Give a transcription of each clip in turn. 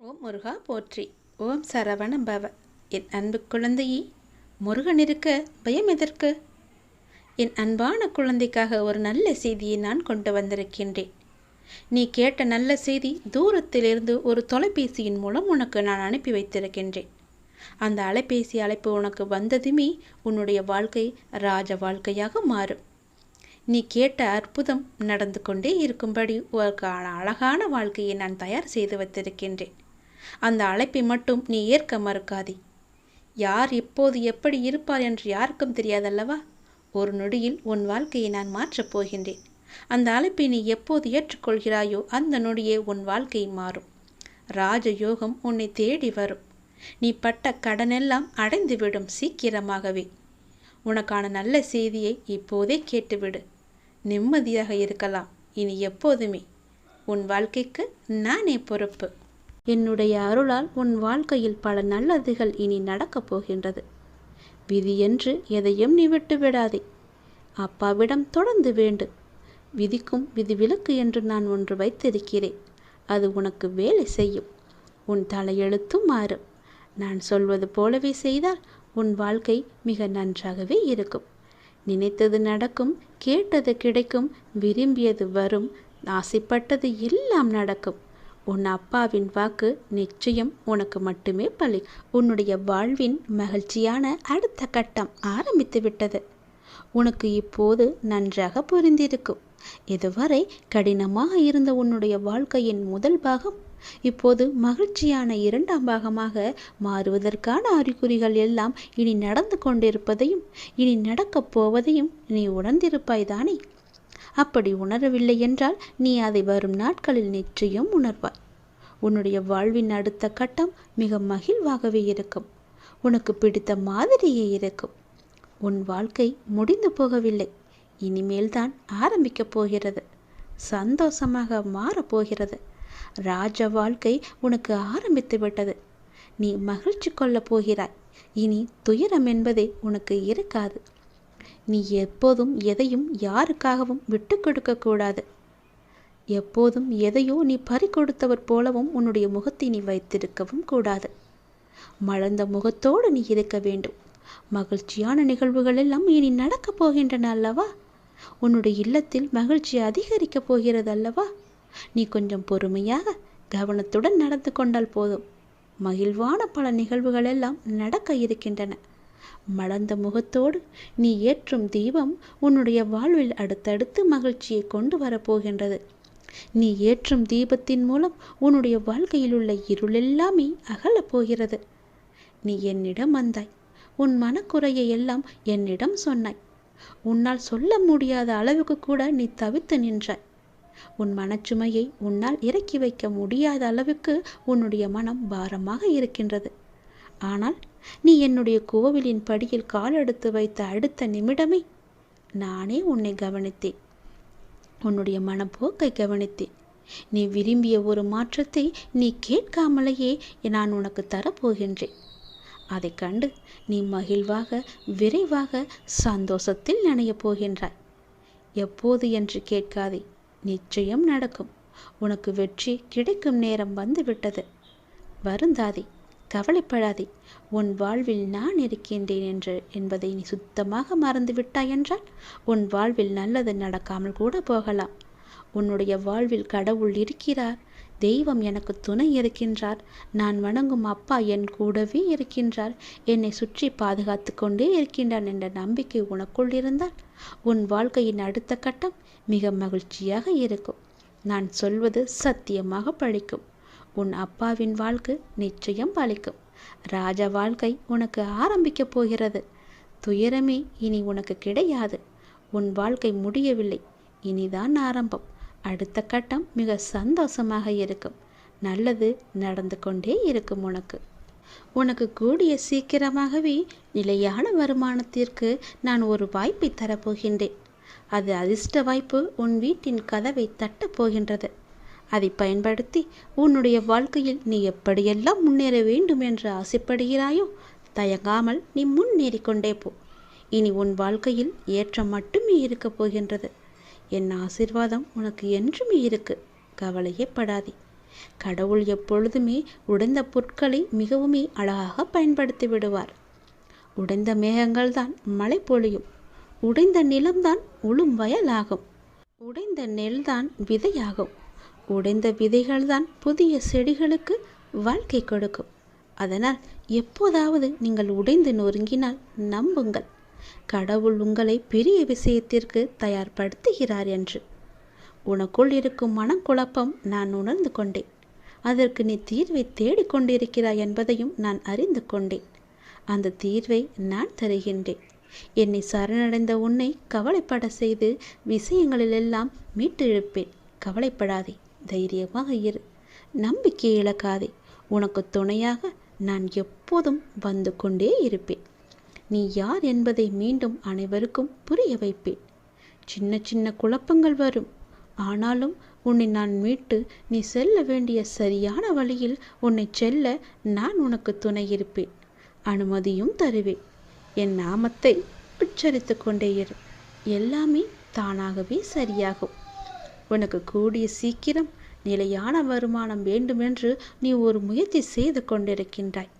ஓம் முருகா போற்றி. ஓம் சரவண பவ என் அன்பு குழந்தையே முருகன் இருக்க பயம் எதற்கு? என் அன்பான குழந்தைக்காக ஒரு நல்ல செய்தியை நான் கொண்டு வந்திருக்கின்றேன். நீ கேட்ட நல்ல செய்தி தூரத்திலிருந்து ஒரு தொலைபேசியின் மூலம் உனக்கு நான் அனுப்பி வைத்திருக்கின்றேன். அந்த அலைபேசி அழைப்பு உனக்கு வந்ததுமே உன்னுடைய வாழ்க்கை ராஜ வாழ்க்கையாக மாறும். நீ கேட்ட அற்புதம் நடந்து கொண்டே இருக்கும்படி உனக்கான அழகான வாழ்க்கையை நான் தயார் செய்து வைத்திருக்கின்றேன். அந்த அழைப்பை மட்டும் நீ ஏற்க மறுக்காதே. யார் எப்போது எப்படி இருப்பார் என்று யாருக்கும் தெரியாதல்லவா? ஒரு நொடியில் உன் வாழ்க்கையை நான் மாற்றப் போகின்றேன். அந்த அழைப்பை நீ எப்போது ஏற்றுக்கொள்கிறாயோ அந்த நொடியே உன் வாழ்க்கை மாறும். ராஜயோகம் உன்னை தேடி வரும். நீ பட்ட கடனெல்லாம் அடைந்துவிடும் சீக்கிரமாகவே. உனக்கான நல்ல செய்தியை இப்போதே கேட்டுவிடு. நிம்மதியாக இருக்கலாம். இனி எப்போதுமே. உன் வாழ்க்கைக்கு நானே பொறுப்பு. என்னுடைய அருளால் உன் வாழ்க்கையில் பல நல்லதுகள் இனி நடக்கப் போகின்றது. விதியென்று எதையும் நீ விட்டு விடாதே. அப்பாவிடம் தொடர்ந்து வேண்டு. விதிக்கும் விதிவிலக்கு என்று நான் ஒன்று வைத்திருக்கிறேன். அது உனக்கு வேலை செய்யும். உன் தலையெழுத்தும் மாறும். நான் சொல்வது போலவே செய்தால் உன் வாழ்க்கை மிக நன்றாகவே இருக்கும். நினைத்தது நடக்கும் கேட்டது கிடைக்கும் விரும்பியது வரும் ஆசைப்பட்டது எல்லாம் நடக்கும். உன் அப்பாவின் வாக்கு நிச்சயம் உனக்கு மட்டுமே பலி. உன்னுடைய வாழ்வின் மகிழ்ச்சியான அடுத்த கட்டம் ஆரம்பித்து விட்டது. உனக்கு இப்போது நன்றாக புரிந்திருக்கும். இதுவரை கடினமாக இருந்த உன்னுடைய வாழ்க்கையின் முதல் பாகம் இப்போது மகிழ்ச்சியான இரண்டாம் பாகமாக மாறுவதற்கான அறிகுறிகள் எல்லாம் இனி நடந்து கொண்டிருப்பதையும் இனி நடக்கப் போவதையும் நீ உணர்ந்திருப்பாய் தானே? அப்படி உணரவில்லை என்றால் நீ அதை வரும் நாட்களில் நிச்சயம் உணர்வாய். உன்னுடைய வாழ்வின் அடுத்த கட்டம் மிக மகிழ்வாகவே இருக்கும். உனக்கு பிடித்த மாதிரியே இருக்கும். உன் வாழ்க்கை முடிந்து போகவில்லை. இனிமேல்தான் ஆரம்பிக்கப் போகிறது. சந்தோஷமாக மாறப்போகிறது ராஜ வாழ்க்கை உனக்கு ஆரம்பித்து விட்டது. நீ மகிழ்ச்சி கொள்ளப் போகிறாய். இனி துயரம் என்பதே உனக்கு இருக்காது. நீ எப்போதும் எதையும் யாருக்காகவும் விட்டு கொடுக்க கூடாது. எப்போதும் எதையோ நீ பறி கொடுத்தவர் போலவும் உன்னுடைய முகத்தை நீ வைத்திருக்கவும் கூடாது. மலர்ந்த முகத்தோடு நீ இருக்க வேண்டும். மகிழ்ச்சியான நிகழ்வுகள் எல்லாம் இனி நடக்கப் போகின்றன அல்லவா? உன்னுடைய இல்லத்தில் மகிழ்ச்சி அதிகரிக்கப் போகிறது அல்லவா? நீ கொஞ்சம் பொறுமையாக கவனத்துடன் நடந்து கொண்டால் போதும். மகிழ்வான பல நிகழ்வுகள் எல்லாம் நடக்க இருக்கின்றன. மலர்ந்த முகத்தோடு நீ ஏற்றும் தீபம் உன்னுடைய வாழ்வில் அடுத்தடுத்து மகிழ்ச்சியை கொண்டு வரப்போகின்றது. நீ ஏற்றும் தீபத்தின் மூலம் உன்னுடைய வாழ்க்கையில் உள்ள இருளெல்லாமே அகலப் போகிறது. நீ என்னிடம் வந்தாய். உன் மனக்குறையை எல்லாம் என்னிடம் சொன்னாய். உன்னால் சொல்ல முடியாத அளவுக்கு கூட நீ தவித்து நின்றாய். உன் மனச்சுமையை உன்னால் இறக்கி வைக்க முடியாத அளவுக்கு உன்னுடைய மனம் பாரமாக இருக்கின்றது. ஆனால் நீ என்னுடைய கோவிலின் படியில் காலெடுத்து வைத்த அடுத்த நிமிடமே நானே உன்னை கவனித்தேன். உன்னுடைய மனப்போக்கை கவனித்தேன். நீ விரும்பிய ஒரு மாற்றத்தை நீ கேட்காமலேயே நான் உனக்கு தரப்போகின்றேன். அதை கண்டு நீ மகிழ்வாக விரைவாக சந்தோஷத்தில் நனையப் போகின்றாய். எப்போது என்று கேட்காதே நிச்சயம் நடக்கும். உனக்கு வெற்றி கிடைக்கும் நேரம் வந்துவிட்டது. வருந்தாதே. கவலைப்படாதே. உன் வாழ்வில் நான் இருக்கின்றேன் என்று என்பதை நீ சுத்தமாக மறந்து விட்டாய் என்றால் உன் வாழ்வில் நல்லது நடக்காமல் கூட போகலாம். உன்னுடைய வாழ்வில் கடவுள் இருக்கிறார். தெய்வம் எனக்கு துணை இருக்கின்றார். நான் வணங்கும் அப்பா என் கூடவே இருக்கின்றார். என்னை சுற்றி பாதுகாத்து கொண்டே இருக்கின்றான் என்ற நம்பிக்கை உனக்குள் இருந்தால் உன் வாழ்க்கையின் அடுத்த கட்டம் மிக மகிழ்ச்சியாக இருக்கும். நான் சொல்வது சத்தியமாக பழிக்கும். உன் அப்பாவின் வாழ்க்கை நிச்சயம் பலிக்கும் ராஜ வாழ்க்கை உனக்கு ஆரம்பிக்கப் போகிறது. துயரமே இனி உனக்கு கிடையாது. உன் வாழ்க்கை முடியவில்லை. இனிதான் ஆரம்பம். அடுத்த கட்டம் மிக சந்தோஷமாக இருக்கும். நல்லது நடந்து கொண்டே இருக்கும் உனக்கு. உனக்கு கூடிய சீக்கிரமாகவே நிலையான வருமானத்திற்கு நான் ஒரு வாய்ப்பை தரப்போகின்றேன். அது அதிர்ஷ்ட வாய்ப்பு உன் வீட்டின் கதவை தட்டப் போகின்றது. அதை பயன்படுத்தி உன்னுடைய வாழ்க்கையில் நீ எப்படியெல்லாம் முன்னேற வேண்டும் என்று ஆசைப்படுகிறாயோ தயங்காமல் நீ முன்னேறி கொண்டே போ. இனி உன் வாழ்க்கையில் ஏற்றம் மட்டுமே இருக்கப் போகின்றது. என் ஆசிர்வாதம் உனக்கு என்றுமே இருக்கு. கவலையே படாதே கடவுள் எப்பொழுதுமே உடைந்த பொருட்களை மிகவுமே அழகாக பயன்படுத்தி விடுவார். உடைந்த மேகங்கள் தான் மழை பொழியும். உடைந்த நிலம்தான் உளும் வயலாகும். உடைந்த நெல்தான் விதையாகும். உடைந்த விதைகள்தான் புதிய செடிகளுக்கு வாழ்க்கை கொடுக்கும். அதனால் எப்போதாவது நீங்கள் உடைந்து நொறுங்கினால் நம்புங்கள். கடவுள் உங்களை பெரிய விஷயத்திற்கு தயார்படுத்துகிறார் என்று. உனக்குள் இருக்கும் மனக்குழப்பம் நான் உணர்ந்து கொண்டேன். அதற்கு நீ தீர்வை தேடிக்கொண்டிருக்கிறாய் என்பதையும் நான் அறிந்து கொண்டேன். அந்த தீர்வை நான் தருகின்றேன். என்னை சரணடைந்த உன்னை கவலைப்பட செய்து விஷயங்களிலெல்லாம் மீட்டெழுப்பேன். கவலைப்படாதே. தைரியமாக இரு. நம்பிக்கை இழக்காதே. உனக்கு துணையாக நான் எப்போதும் வந்து கொண்டே இருப்பேன். நீ யார் என்பதை மீண்டும் அனைவருக்கும் புரிய வைப்பேன். சின்ன சின்ன குழப்பங்கள் வரும். ஆனாலும் உன்னை நான் மீட்டு நீ செல்ல வேண்டிய சரியான வழியில் உன்னை செல்ல நான் உனக்கு துணை இருப்பேன். அனுமதியும் தருவேன். என் நாமத்தை உச்சரித்து கொண்டே இரு. எல்லாமே தானாகவே சரியாகும். உனக்கு கூடிய சீக்கிரம் நிலையான வருமானம் வேண்டுமென்று நீ ஒரு முயற்சி செய்து கொண்டிருக்கின்றாய்.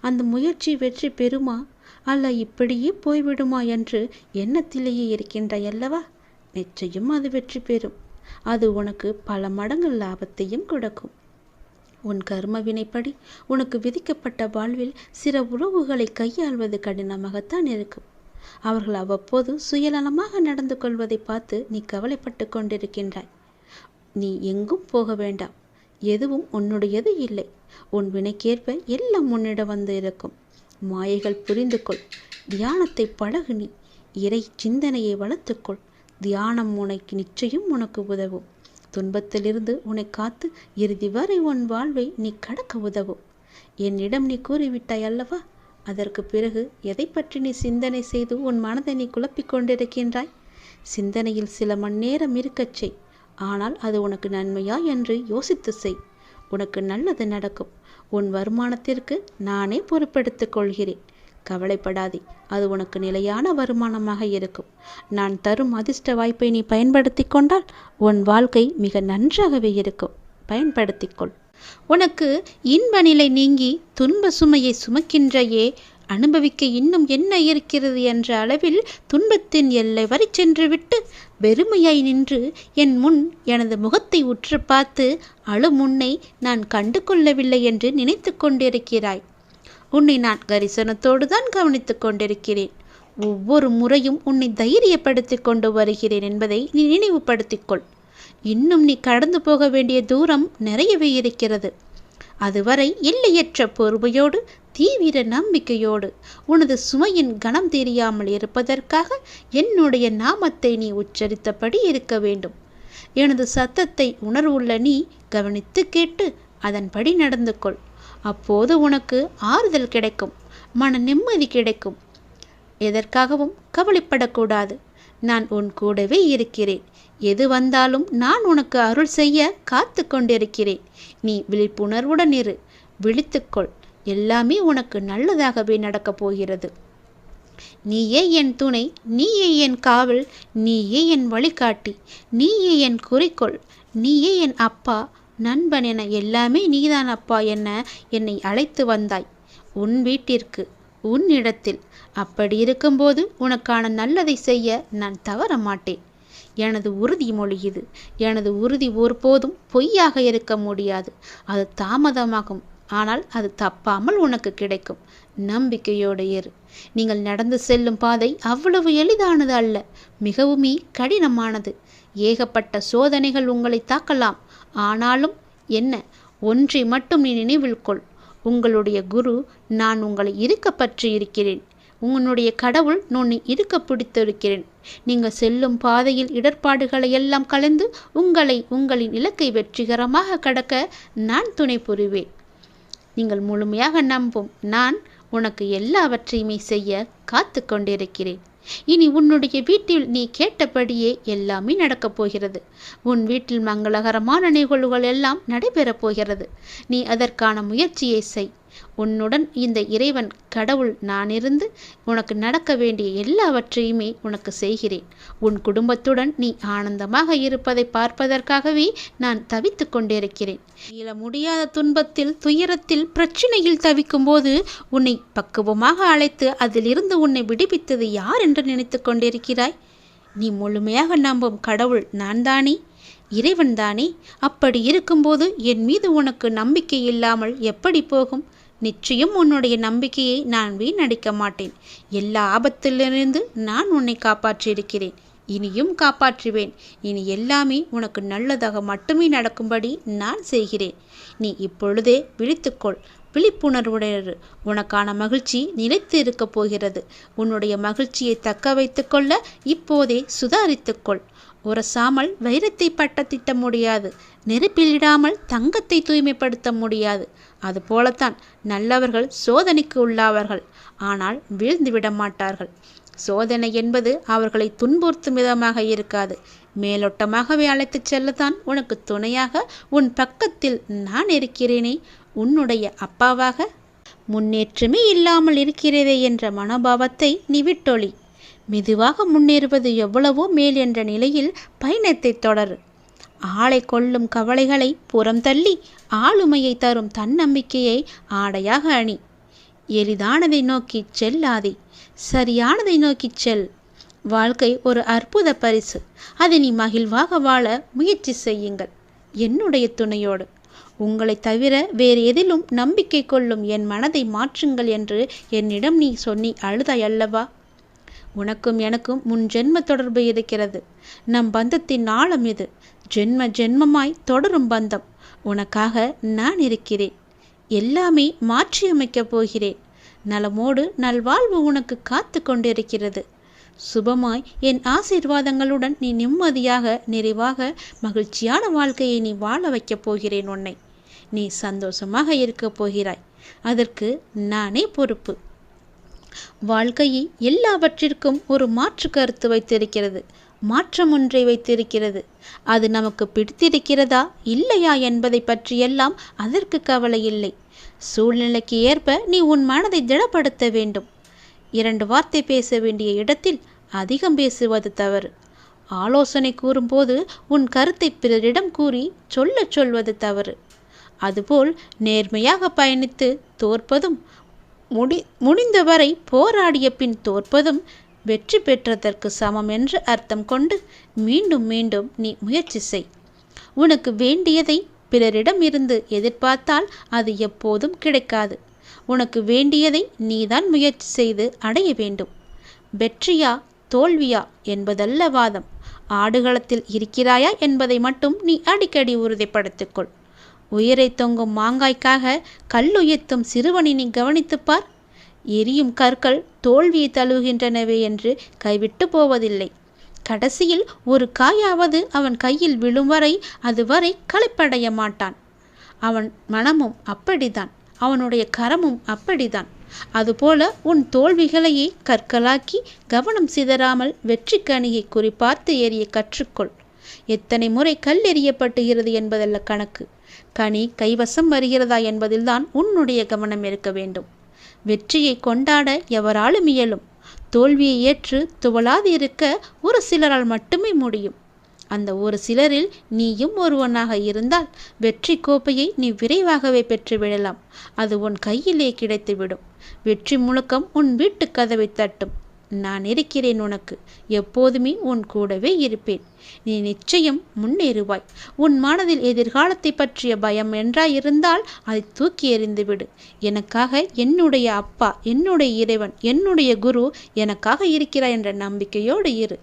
அந்த முயற்சி வெற்றி பெறுமா? அல்ல இப்படியே போய்விடுமா என்று எண்ணத்திலேயே இருக்கின்றாய் அல்லவா? நிச்சயம் அது வெற்றி பெறும். அது உனக்கு பல மடங்கு லாபத்தையும் கொடுக்கும். உன் கர்ம வினைப்படி உனக்கு விதிக்கப்பட்ட வாழ்வில் சில உறவுகளை கையாள்வது கடினமாகத்தான் இருக்கும். அவர்கள் அவ்வப்போது சுயநலமாக நடந்து கொள்வதை பார்த்து நீ கவலைப்பட்டு கொண்டிருக்கின்றாய். நீ எங்கும் போக வேண்டாம். எதுவும் உன்னுடையது இல்லை. உன் வினைக்கேற்ப எல்லாம் உன்னிடம் வந்து இருக்கும். மாயைகள் புரிந்து கொள். தியானத்தை பழகு நீ. இறை சிந்தனையை வளர்த்துக்கொள் தியானம் உனக்கு நிச்சயம் உனக்கு உதவும். துன்பத்திலிருந்து உன்னை காத்து இறுதி வரை உன் வாழ்வை நீ கடக்க உதவும். என்னிடம் நீ கூறிவிட்டாய் அல்லவா? அதற்கு பிறகு எதை பற்றி நீ சிந்தனை செய்து உன் மனதை நீ குழப்பிக் கொண்டிருக்கின்றாய்? சிந்தனையில் சில மணி நேரம் இருக்கச் செய். ஆனால் அது உனக்கு நன்மையா என்று யோசித்து செய். உனக்கு நல்லது நடக்கும். உன் வருமானத்திற்கு நானே பொறுப்பெடுத்துக் கொள்கிறேன். கவலைப்படாதே. அது உனக்கு நிலையான வருமானமாக இருக்கும். நான் தரும் அதிர்ஷ்ட வாய்ப்பை நீ பயன்படுத்தி கொண்டால் உன் வாழ்க்கை மிக நன்றாகவே இருக்கும். பயன்படுத்திக்கொள் உனக்கு இன்ப நிலை நீங்கி துன்ப சுமையை சுமக்கின்றையே அனுபவிக்க இன்னும் என்ன இருக்கிறது என்ற அளவில் துன்பத்தின் எல்லை வரை சென்றுவிட்டு வெறுமையாய் நின்று என் முன் எனது முகத்தை உற்று பார்த்து அழும் உன்னை நான் கண்டு கொள்ளவில்லை என்று நினைத்து கொண்டிருக்கிறாய். உன்னை நான் கரிசனத்தோடு தான் கவனித்துக் கொண்டிருக்கிறேன். ஒவ்வொரு முறையும் உன்னை தைரியப்படுத்தி கொண்டு வருகிறேன் என்பதை நீ நினைவுபடுத்திக்கொள் இன்னும் நீ கடந்து போக வேண்டிய தூரம் நிறையவே இருக்கிறது. அதுவரை எல்லையற்ற பொறுமையோடு தீவிர நம்பிக்கையோடு உனது சுமையின் கணம் தெரியாமல் இருப்பதற்காக என்னுடைய நாமத்தை நீ உச்சரித்தபடி இருக்க வேண்டும். எனது சத்தத்தை உணர்வுள்ள நீ கவனித்து கேட்டு அதன்படி நடந்து கொள். அப்போது உனக்கு ஆறுதல் கிடைக்கும் மன நிம்மதி கிடைக்கும். எதற்காகவும் கவலைப்படக்கூடாது. நான் உன் கூடவே இருக்கிறேன். எது வந்தாலும் நான் உனக்கு அருள் செய்ய காத்து கொண்டிருக்கிறேன். நீ விழிப்புணர்வுடன் இரு. விழித்துக்கொள் எல்லாமே உனக்கு நல்லதாகவே நடக்கப் போகிறது. நீயே என் துணை. நீயே என் காவல். நீயே என் வழிகாட்டி. நீயே என் குறிக்கோள். நீயே என் அப்பா. நண்பன் என எல்லாமே நீதான் அப்பா என்ன என்னை அழைத்து வந்தாய். உன் வீட்டிற்கு உன் இடத்தில் அப்படி இருக்கும்போது உனக்கான நல்லதை செய்ய நான் தவற மாட்டேன் எனது உறுதிமொழி இது. எனது உறுதி ஒருபோதும் பொய்யாக இருக்க முடியாது. அது தாமதமாகும். ஆனால் அது தப்பாமல் உனக்கு கிடைக்கும். நம்பிக்கையோடு ஏறு நீங்கள் நடந்து செல்லும் பாதை அவ்வளவு எளிதானது அல்ல. மிகவுமே கடினமானது. ஏகப்பட்ட சோதனைகள் உங்களை தாக்கலாம். ஆனாலும் என்ன? ஒன்றை மட்டும் நீ நினைவில் கொள். உங்களுடைய குரு நான் உங்களை இருக்க பற்றி இருக்கிறேன். உன்னுடைய கடவுள் நுண்ணி இருக்க பிடித்திருக்கிறேன்? நீங்கள் செல்லும் பாதையில் இடர்பாடுகளை எல்லாம் கலந்து உங்களை உங்களின் இலக்கை வெற்றிகரமாக கடக்க நான் துணை புரிவேன். நீங்கள் முழுமையாக நம்பும் நான் உனக்கு எல்லாவற்றையுமே செய்ய காத்து கொண்டிருக்கிறேன். இனி உன்னுடைய வீட்டில் நீ கேட்டபடியே எல்லாமே நடக்கப் போகிறது. உன் வீட்டில் மங்களகரமான நிகழ்வுகள் எல்லாம் நடைபெறப் போகிறது. நீ அதற்கான முயற்சியை செய். உன்னுடன் இந்த இறைவன் கடவுள் நானிருந்து உனக்கு நடக்க வேண்டிய எல்லாவற்றையுமே உனக்கு செய்கிறேன். உன் குடும்பத்துடன் நீ ஆனந்தமாக இருப்பதை பார்ப்பதற்காகவே நான் தவித்து கொண்டிருக்கிறேன். இயல முடியாத துன்பத்தில் துயரத்தில் பிரச்சனையில் தவிக்கும் போது உன்னை பக்குவமாக அழைத்து அதிலிருந்து உன்னை விடுவித்தது யார் என்று நினைத்து கொண்டிருக்கிறாய்? நீ முழுமையாக நம்பும் கடவுள் நான் தானே இறைவன் தானே அப்படி இருக்கும்போது என் மீது உனக்கு நம்பிக்கை இல்லாமல் எப்படி போகும்? நிச்சயம் உன்னுடைய நம்பிக்கையை நான் வீணடிக்க மாட்டேன். எல்லா ஆபத்திலிருந்து நான் உன்னை காப்பாற்றியிருக்கிறேன். இனியும் காப்பாற்றுவேன். இனி எல்லாமே உனக்கு நல்லதாக மட்டுமே நடக்கும்படி நான் செய்கிறேன். நீ இப்பொழுதே விழித்துக்கொள். விழிப்புணர்வுடையது உனக்கான மகிழ்ச்சி நிலைத்து இருக்கப் போகிறது. உன்னுடைய மகிழ்ச்சியை தக்க வைத்துக்கொள்ள இப்போதே சுதாரித்துக்கொள். உரசாமல் வைரத்தை பட்ட திட்ட முடியாது நெருப்பிலிடாமல் தங்கத்தை தூய்மைப்படுத்த முடியாது. அதுபோலத்தான் நல்லவர்கள் சோதனைக்கு உள்ளாவார்கள். ஆனால் வீழ்ந்து விட மாட்டார்கள். சோதனை என்பது அவர்களை துன்புறுத்தும் விதமாக இருக்காது. மேலோட்டமாகவே அழைத்துச் செல்லத்தான் உனக்கு துணையாக உன் பக்கத்தில் நான் இருக்கிறேனே. உன்னுடைய அப்பாவாக முன்னேற்றமே இல்லாமல் இருக்கிறதே என்ற மனோபாவத்தை நீ விட்டொழி. மெதுவாக முன்னேறுவது எவ்வளவோ மேல் என்ற நிலையில் பயணத்தை தொடரு. ஆளை கொள்ளும் கவலைகளை புறம் தள்ளி ஆளுமையை தரும் தன்னம்பிக்கையை ஆடையாக அணி. எளிதானதை நோக்கி செல்லாதே. சரியானதை நோக்கிச் செல். வாழ்க்கை ஒரு அற்புத பரிசு. அதை நீ மகிழ்வாக வாழ முயற்சி செய்யுங்கள். என்னுடைய துணையோடு. உங்களை தவிர வேறு எதிலும் நம்பிக்கை கொள்ளும் என் மனதை மாற்றுங்கள் என்று என்னிடம் நீ சொன்னி அழுதாய் அல்லவா? உனக்கும் எனக்கும் முன் ஜென்ம தொடர்பு இருக்கிறது நம் பந்தத்தின் ஆழம் இது ஜென்ம ஜென்மமாய் தொடரும் பந்தம். உனக்காக நான் இருக்கிறேன். எல்லாமே மாற்றியமைக்கப் போகிறேன். நலமோடு நல்வாழ்வு உனக்கு காத்து கொண்டிருக்கிறது. சுபமாய் என் ஆசீர்வாதங்களுடன் நீ நிம்மதியாக நிறைவாக மகிழ்ச்சியான வாழ்க்கையை நீ வாழ வைக்கப் போகிறேன் உன்னை. நீ சந்தோஷமாக இருக்கப் போகிறாய். அதற்கு நானே பொறுப்பு. வாழ்க்கையை எல்லாவற்றிற்கும் ஒரு மாற்று கருத்து வைத்திருக்கிறது. மாற்றம் ஒன்றை வைத்திருக்கிறது. அது நமக்கு பிடித்திருக்கிறதா இல்லையா என்பதை பற்றியெல்லாம் அதற்கு கவலை இல்லை. சூழ்நிலைக்கு ஏற்ப நீ உன் மனதை திடப்படுத்த வேண்டும். இரண்டு வார்த்தை பேச வேண்டிய இடத்தில் அதிகம் பேசுவது தவறு. ஆலோசனை கூறும்போது உன் கருத்தை பிறரிடம் கூறி சொல்லச் சொல்வது தவறு. அதுபோல் நேர்மையாக பயணித்து தோற்பதும் முடி முடிந்தவரை போராடிய பின் தோற்பதும் வெற்றி பெற்றதற்கு சமம் என்று அர்த்தம் கொண்டு மீண்டும் மீண்டும் நீ முயற்சி செய். உனக்கு வேண்டியதை பிறரிடம் இருந்து எதிர்பார்த்தால் அது எப்போதும் கிடைக்காது. உனக்கு வேண்டியதை நீதான் முயற்சி செய்து அடைய வேண்டும். வெற்றியா தோல்வியா என்பதல்ல வாதம். ஆடுகளத்தில் இருக்கிறாயா என்பதை மட்டும் நீ அடிக்கடி உறுதிப்படுத்திக்கொள் உயிரை தொங்கும் மாங்காய்க்காக கல்லுயர்த்தும் சிறுவனை நீ கவனித்துப்பார் எரியும் கற்கள் தோல்வியை தழுவுகின்றனவே என்று கைவிட்டு போவதில்லை. கடைசியில் ஒரு காயாவது அவன் கையில் விழும் வரை அதுவரை களைப்படைய மாட்டான். அவன் மனமும் அப்படிதான் அவனுடைய கரமும் அப்படிதான் அதுபோல உன் தோல்விகளையே கற்களாக்கி கவனம் சிதறாமல் வெற்றி கணியை குறிப்பார்த்து எறிய கற்றுக்கொள். எத்தனை முறை கல் எறியப்பட்டுகிறது என்பதல்ல கணக்கு. கனி கைவசம் வருகிறதா என்பதில்தான் உன்னுடைய கவனம் இருக்க வேண்டும். வெற்றியை கொண்டாட எவராலும் இயலும். தோல்வியை ஏற்று துவளாது இருக்க ஒரு சிலரால் மட்டுமே முடியும். அந்த ஒரு சிலரில் நீயும் ஒருவனாக இருந்தால் வெற்றி கோப்பையை நீ விரைவாகவே பெற்றுவிடலாம் அது உன் கையிலே கிடைத்துவிடும். வெற்றி முழக்கம் உன் வீட்டு கதவை தட்டும். நான் இருக்கிறேன் உனக்கு. எப்போதுமே உன் கூடவே இருப்பேன். நீ நிச்சயம் முன்னேறுவாய். உன் மனதில் எதிர்காலத்தை பற்றிய பயம் என்றாயிருந்தால் அதை தூக்கி எறிந்துவிடு. எனக்காக என்னுடைய அப்பா என்னுடைய இறைவன் என்னுடைய குரு எனக்காக இருக்கிறாய் என்ற நம்பிக்கையோடு இரு.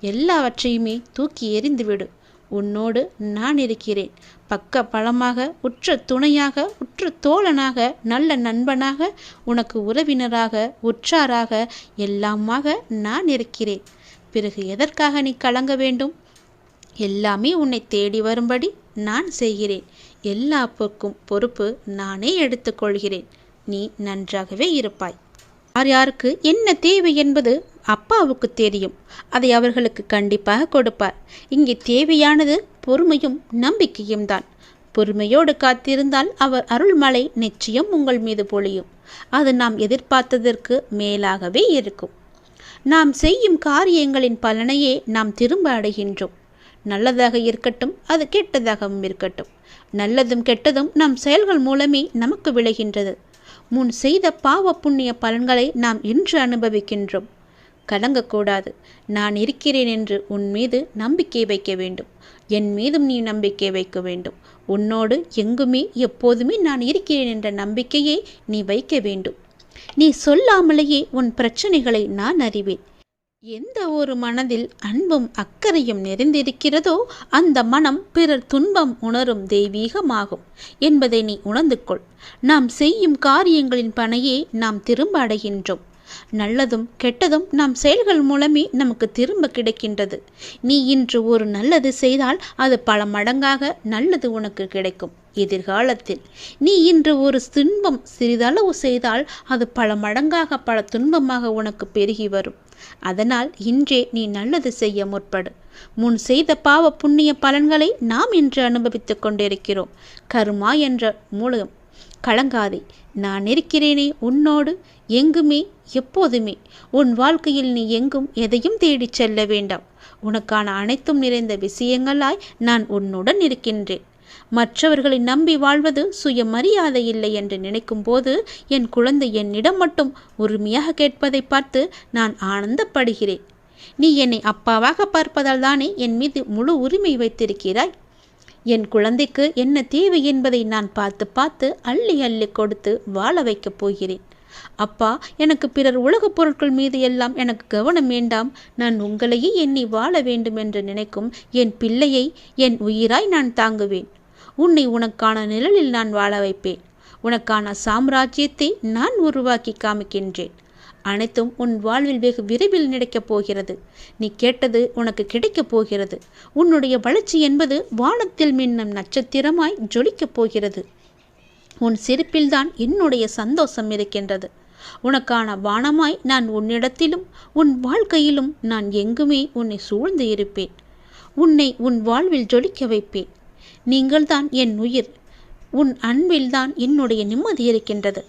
எல்லாவற்றையுமே தூக்கி எறிந்துவிடு. உன்னோடு நான் இருக்கிறேன். பக்க பலமாக உற்ற துணையாக உற்ற தோழனாக நல்ல நண்பனாக உனக்கு உறவினராக உற்றாராக எல்லாமாக நான் இருக்கிறேன். பிறகு எதற்காக நீ கலங்க வேண்டும்? எல்லாமே உன்னை தேடி வரும்படி நான் செய்கிறேன். எல்லா பொறுக்கும் பொறுப்பு நானே எடுத்துக்கொள்கிறேன் நீ நன்றாகவே இருப்பாய். யார் யாருக்கு என்ன தேவை என்பது அப்பாவுக்கு தெரியும். அதை அவர்களுக்கு கண்டிப்பாக கொடுப்பார். இங்கே தேவையானது பொறுமையும் நம்பிக்கையும் தான். பொறுமையோடு காத்திருந்தால் அவர் அருள்மலை நிச்சயம் உங்கள் மீது பொழியும். அது நாம் எதிர்பார்த்ததற்கு மேலாகவே இருக்கும். நாம் செய்யும் காரியங்களின் பலனையே நாம் திரும்ப அடைகின்றோம். நல்லதாக இருக்கட்டும் அது கெட்டதாகவும் இருக்கட்டும். நல்லதும் கெட்டதும் நம் செயல்கள் மூலமே நமக்கு விளைகின்றது. முன் செய்த பாவ புண்ணிய பலன்களை நாம் இன்று அனுபவிக்கின்றோம். கலங்கக்கூடாது. நான் இருக்கிறேன் என்று உன் மீது நம்பிக்கை வைக்க வேண்டும். என் மீதும் நீ நம்பிக்கை வைக்க வேண்டும். உன்னோடு எங்குமே எப்போதுமே நான் இருக்கிறேன் என்ற நம்பிக்கையை நீ வைக்க வேண்டும். நீ சொல்லாமலேயே உன் பிரச்சனைகளை நான் அறிவேன். எந்த ஒரு மனதில் அன்பும் அக்கறையும் நிறைந்திருக்கிறதோ அந்த மனம் பிறர் துன்பம் உணரும் தெய்வீகமாகும் என்பதை நீ உணர்ந்து கொள் நாம் செய்யும் காரியங்களின் பணையே நாம் திரும்ப அடைகின்றோம். நல்லதும் கெட்டதும் நம் செயல்கள் மூலமே நமக்கு திரும்ப கிடைக்கின்றது. நீ இன்று ஒரு நல்லது செய்தால் அது பல மடங்காக நல்லது உனக்கு கிடைக்கும். எதிர்காலத்தில் நீ இன்று ஒரு துன்பம் சிறிதளவு செய்தால் அது பல மடங்காக பல துன்பமாக உனக்கு பெருகி வரும். அதனால் இன்றே நீ நல்லது செய்ய முற்படு. முன் செய்த பாவ புண்ணிய பலன்களை நாம் இன்று அனுபவித்துக் கொண்டிருக்கிறோம். கருமா என்ற மூலம் கலங்காதே. நான் இருக்கிறேனே உன்னோடு எங்குமே எப்போதுமே. உன் வாழ்க்கையில் நீ எங்கும் எதையும் தேடிச் செல்ல வேண்டாம். உனக்கான அனைத்தும் நிறைந்த விஷயங்களாய் நான் உன்னுடன் இருக்கின்றேன். மற்றவர்களை நம்பி வாழ்வது சுயமரியாதை இல்லை என்று நினைக்கும் போது என் குழந்தை என்னிடம் மட்டும் உரிமையாக கேட்பதை பார்த்து நான் ஆனந்தப்படுகிறேன். நீ என்னை அப்பாவாக பார்ப்பதால் தானே என் மீது முழு உரிமை வைத்திருக்கிறாய்? என் குழந்தைக்கு என்ன தேவை என்பதை நான் பார்த்து பார்த்து அள்ளி அள்ளி கொடுத்து வாழ வைக்கப் போகிறேன். அப்பா எனக்கு பிறர் உலகப் பொருட்கள் மீது எல்லாம் எனக்கு கவனம் வேண்டாம். நான் உங்களையே எண்ணி வாழ வேண்டும் என்று நினைக்கும் என் பிள்ளையை என் உயிராய் நான் தாங்குவேன். உன்னை உனக்கான நிழலில் நான் வாழ வைப்பேன். உனக்கான சாம்ராஜ்யத்தை நான் உருவாக்கி காமிக்கின்றேன். அனைத்தும் உன் வாழ்வில் வெகு விரைவில் கிடைக்கப் போகிறது. நீ கேட்டது உனக்கு கிடைக்கப் போகிறது. உன்னுடைய வளர்ச்சி என்பது வானத்தில் மின்னும் நட்சத்திரமாய் ஜொலிக்கப் போகிறது. உன் சிரிப்பில்தான் என்னுடைய சந்தோஷம் இருக்கின்றது. உனக்கான வானமாய் நான் உன்னிடத்திலும் உன் வாழ்க்கையிலும் நான் எங்குமே உன்னை சூழ்ந்து இருப்பேன். உன்னை உன் வாழ்வில் ஜொலிக்க வைப்பேன். நீங்கள்தான் என் உயிர். உன் அன்பில்தான் என்னுடைய நிம்மதி இருக்கின்றது.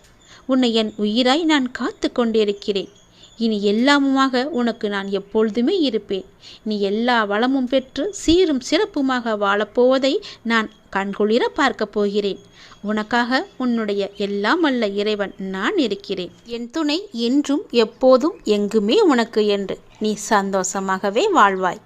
உன்னை என் உயிராய் நான் காத்து கொண்டிருக்கிறேன். இனி எல்லாமுமாக உனக்கு நான் எப்பொழுதுமே இருப்பேன். நீ எல்லா வளமும் பெற்று சீரும் சிறப்புமாக வாழப்போவதை நான் கண்குளிர பார்க்கப் போகிறேன். உனக்காக உன்னுடைய எல்லாம் அல்ல இறைவன் நான் இருக்கிறேன். என் துணை என்றும் எப்போதும் எங்குமே உனக்கு என்று நீ சந்தோஷமாகவே வாழ்வாய்.